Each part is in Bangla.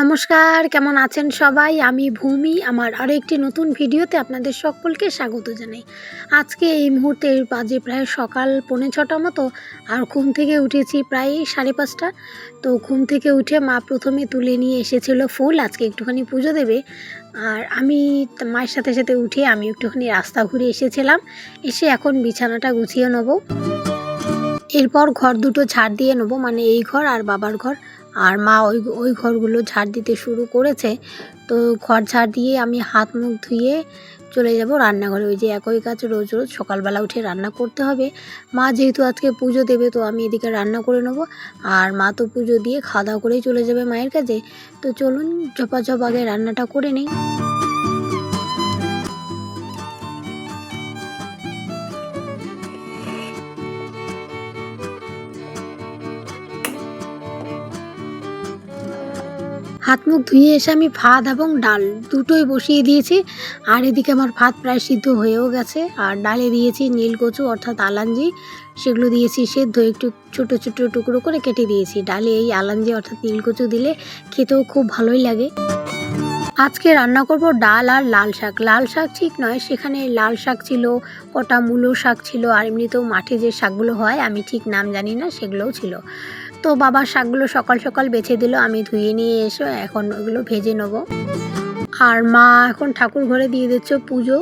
নমস্কার, কেমন আছেন সবাই? আমি ভূমি, আমার আরও একটি নতুন ভিডিওতে আপনাদের সকলকে স্বাগত জানাই। আজকে এই মুহূর্তে বাজে প্রায় সকাল পৌনে ছটা মতো, আর ঘুম থেকে উঠেছি প্রায় সাড়ে পাঁচটা। তো ঘুম থেকে উঠে মা প্রথমে তুলে নিয়ে এসেছিল ফুল, আজকে একটুখানি পুজো দেবে। আর আমি মায়ের সাথে সাথে উঠে আমি একটুখানি রাস্তা ঘুরে এসেছিলাম, এসে এখন বিছানাটা গুছিয়ে নেব। এরপর ঘর দুটো ঝাড় দিয়ে নেব মানে এই ঘর আর বাবার ঘর। আর মা ওই ওই ঘরগুলো ঝাড় দিতে শুরু করেছে। তো ঘর ঝাড় দিয়ে আমি হাত মুখ ধুয়ে চলে যাব রান্নাঘরে। ওই যে একই কাজ রোজ রোজ সকালবেলা উঠে রান্না করতে হবে। মা যেহেতু আজকে পুজো দেবে, তো আমি এদিকে রান্না করে নেব। আর মা তো পুজো দিয়ে খাওয়া দাওয়া করেই চলে যাবে মায়ের কাছে তো চলুন, ঝপাঝপ আগে রান্নাটা করে নিই। হাত মুখ ধুয়ে এসে আমি ভাত এবং ডাল দুটোই বসিয়ে দিয়েছি। আর এদিকে আমার ভাত প্রায় সিদ্ধ হয়েও গেছে। আর ডালে দিয়েছি নীলকচু অর্থাৎ আলাঞ্জি। সেগুলো দিয়েছি সেদ্ধ একটু ছোট ছোট টুকরো করে কেটে দিয়েছি। ডালে এই আলাঞ্জি অর্থাৎ নীলকচু দিলে খেতেও খুব ভালোই লাগে। আজকে রান্না করব ডাল আর লাল শাক। লাল শাক ঠিক নয়, সেখানে লাল শাক ছিল, কটা মূলো শাক ছিল, আর এমনিতেও মাঠে যে শাকগুলো হয়, আমি ঠিক নাম জানি না, সেগুলোও ছিল। তো বাবা শাকগুলো সকাল সকাল বেছে দিল, আমি ধুয়ে নিয়ে এসে এখন ওগুলো ভেজে নেব। আর মা এখন ঠাকুর ঘরে দিয়ে দিচ্ছে পুজো।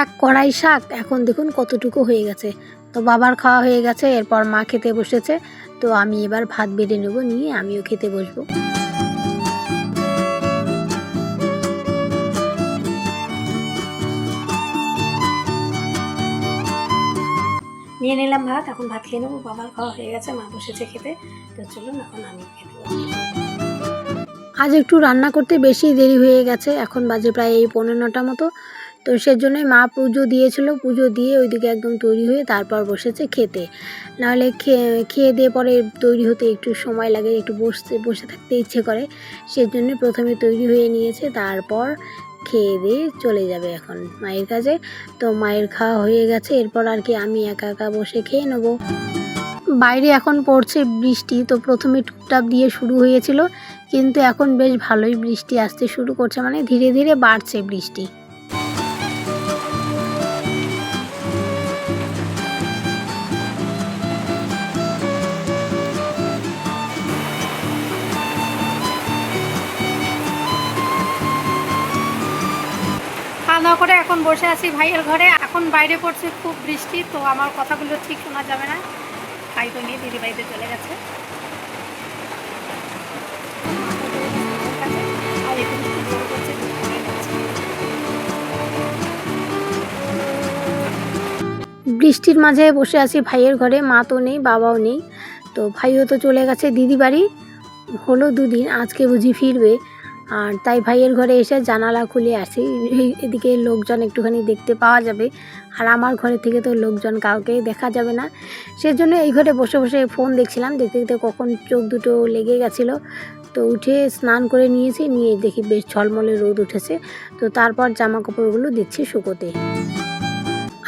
এক কড়াই শাক, এখন দেখুন কতটুকু হয়ে গেছে। তো বাবার খাওয়া হয়ে গেছে, এরপর মা খেতে বসেছে। তো আমি এবার ভাত বেড়ে নেব নিয়ে আমিও খেতে বসবো। নিয়ে নিলাম ভাত এখন ভাত খেয়ে নেব। বাবার খাওয়া হয়ে গেছে মা বসেছে খেতে। তো চলুন এখন আমি খেতে। আজ একটু রান্না করতে বেশি দেরি হয়ে গেছে এখন বাজে প্রায় এই পনেরো নটা মতো। তো সেজন্যই মা পুজো দিয়েছিল। পুজো দিয়ে ওইদিকে একদম তৈরি হয়ে তারপর বসেছে খেতে। নাহলে খেয়ে দিয়ে পরে তৈরি হতে একটু সময় লাগে, একটু বসতে, বসে থাকতে ইচ্ছে করে। সেজন্য প্রথমে তৈরি হয়ে নিয়েছে, তারপর খেয়ে দিয়ে চলে যাবে এখন মায়ের কাছে তো মায়ের খাওয়া হয়ে গেছে, এরপর আর কি আমি একা একা বসে খেয়ে নেব। বাইরে এখন পড়ছে বৃষ্টি, তো প্রথমে টুপটাপ দিয়ে শুরু হয়েছিল। কিন্তু এখন বেশ ভালোই বৃষ্টি আসতে শুরু করছে মানে ধীরে ধীরে বাড়ছে বৃষ্টি। খাওয়া দাওয়া করে এখন বসে আছি ভাইয়ের ঘরে। এখন বাইরে পড়ছে খুব বৃষ্টি, তো আমার কথাগুলো ঠিক শোনা যাবে না। ভাই তো নিয়ে দিদি বাড়িতে চলে গেছে। বৃষ্টির মাঝে বসে আছি ভাইয়ের ঘরে, মা তো নেই, বাবাও নেই। তো ভাইও তো চলে গেছে দিদি বাড়ি। হলো দুদিন, আজকে বুঝি ফিরবে। আর তাই ভাইয়ের ঘরে এসে জানালা খুলে আসি। এদিকে লোকজন একটুখানি দেখতে পাওয়া যাবে। আর আমার ঘরে থেকে তো লোকজন কাউকে দেখা যাবে না। সেজন্য এই ঘরে বসে বসে ফোন দেখছিলাম। দেখতে দেখতে কখন চোখ দুটো লেগে গেছিল। তো উঠে স্নান করে নিয়েছি। নিয়ে দেখি বেশ ঝলমলে রোদ উঠেছে। তো তারপর জামা কাপড়গুলো দিচ্ছি শুকোতে।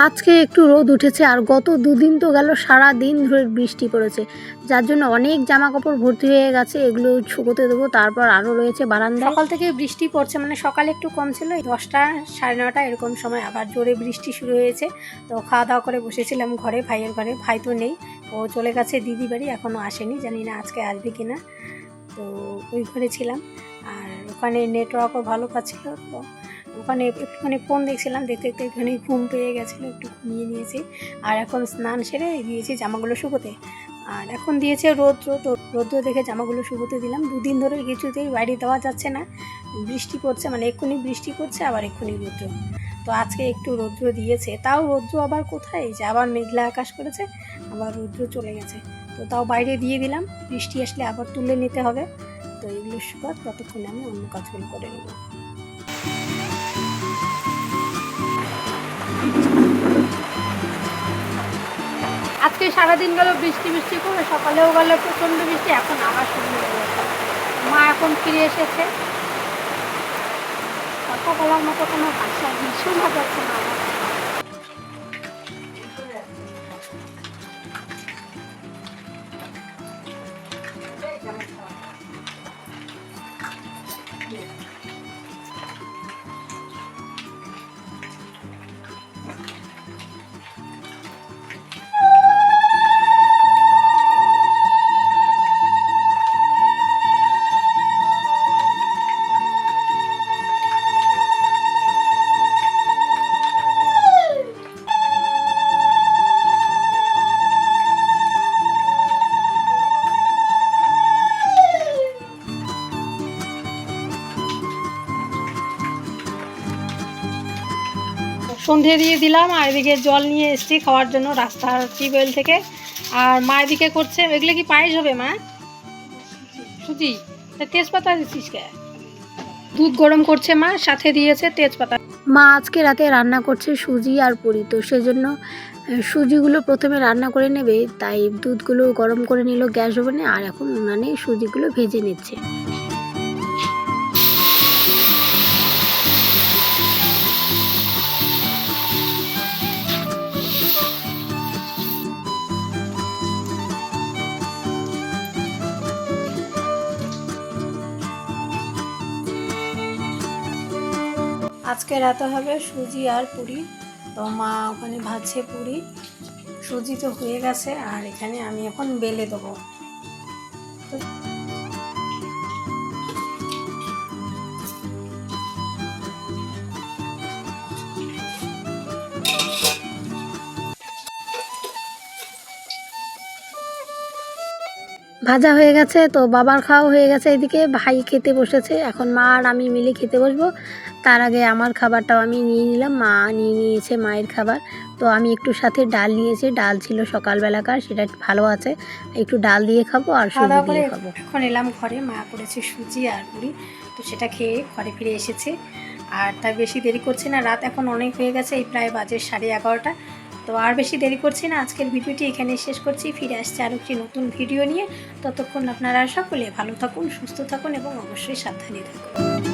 আজকে একটু রোদ উঠেছে আর গত দুদিন তো গেল সারা দিন ধরে বৃষ্টি পড়েছে। যার জন্য অনেক জামা কাপড় ভর্তি হয়ে গেছে, এগুলো শুকোতে দেবো, তারপর আরও রয়েছে বারান্দা সকাল থেকে বৃষ্টি পড়ছে মানে সকালে একটু কম ছিল দশটা সাড়ে নটা এরকম সময় আবার জোরে বৃষ্টি শুরু হয়েছে। তো খাওয়া দাওয়া করে বসেছিলাম ঘরে, ভাইয়ের ঘরে, ভাই তো নেই, ও চলে গেছে দিদি বাড়ি এখনও আসেনি, জানি না আজকে আসবে কিনা। তো ওই ঘরে ছিলাম, আর ওখানে নেটওয়ার্কও ভালো পাচ্ছিল, তো ওখানে একটুখানি ফোন দেখছিলাম, দেখতে দেখতে একটুখানি ঘুম পেয়ে গেছিল, একটু ঘুমিয়ে নিয়েছি। আর এখন স্নান সেরে দিয়েছি জামাগুলো শুকোতে। আর এখন দিয়েছে রৌদ্র, তো রৌদ্র দেখে জামাগুলো শুকোতে দিলাম। দুদিন ধরে কিছুতেই বাইরে দেওয়া যাচ্ছে না। বৃষ্টি পড়ছে মানে এক্ষুনি বৃষ্টি পড়ছে, আবার এক্ষুনি রৌদ্র। তো আজকে একটু রৌদ্র দিয়েছে। তাও রৌদ্র আবার কোথায়? যে আবার মেঘলা আকাশ করেছে, আবার রৌদ্র চলে গেছে। তো তাও বাইরে দিয়ে দিলাম। বৃষ্টি আসলে আবার তুলে নিতে হবে। তো এগুলো শুকাত ততক্ষণে আমি অন্য কাজগুলো করে নেব। আজকে সারাদিন গেল বৃষ্টি বৃষ্টি করে, সকালেও গেল প্রচণ্ড বৃষ্টি, এখন আবার শুরু হয়ে গেছে। মা এখন ফিরে এসেছে। কথা বলার মতো কোনো ভাষা ভীষণ যাচ্ছে না আমার। সন্ধে দিয়ে দিলাম, আর এদিকে জল নিয়ে এসেছি খাওয়ার জন্য রাস্তার টিউবওয়েল থেকে। আর মা এদিকে করছে, এগুলো কি পায়েস হবে মা? সুজি। তা তেজপাতা দিচ্ছিস কে? দুধ গরম করছে মা, সাথে দিয়েছে তেজপাতা। মা আজকে রাতে রান্না করছে সুজি আর পুরি, তো সেজন্য সুজিগুলো প্রথমে রান্না করে নেবে, তাই দুধগুলো গরম করে নিল, গ্যাস ওভেনে, আর এখন উনানে সুজিগুলো ভেজে নিচ্ছে। আজকে রাতে হবে সুজি আর পুরি। তো মা ওখানে ভাজছে পুরি। সুজি তো হয়ে গেছে, আর এখানে আমি এখন বেলে দেবো। ভাজা হয়ে গেছে, তো বাবার খাওয়া হয়ে গেছে এদিকে। ভাই খেতে বসেছে, এখন মা আর আমি মিলে খেতে বসবো। তার আগে আমার খাবারটাও আমি নিয়ে নিলাম। মা নিয়ে নিয়েছে মায়ের খাবার। তো আমি একটু সাথে ডাল নিয়েছি। ডাল ছিল সকালবেলাকার সেটা ভালো আছে। একটু ডাল দিয়ে খাব আর দিয়ে খাব। এখন এলাম ঘরে। মা করেছে সুজি আর পুরি তো সেটা খেয়ে ঘরে ফিরে এসেছে। আর তাই বেশি দেরি করছি না। রাত এখন অনেক হয়ে গেছে এই প্রায় বাজে সাড়ে এগারোটা। তো আর বেশি দেরি করছি না। আজকের ভিডিওটি এখানে শেষ করছি। ফিরে আসছে আরও একটি নতুন ভিডিও নিয়ে। ততক্ষণ আপনারা সকলে ভালো থাকুন সুস্থ থাকুন এবং অবশ্যই সাবধানে থাকুন।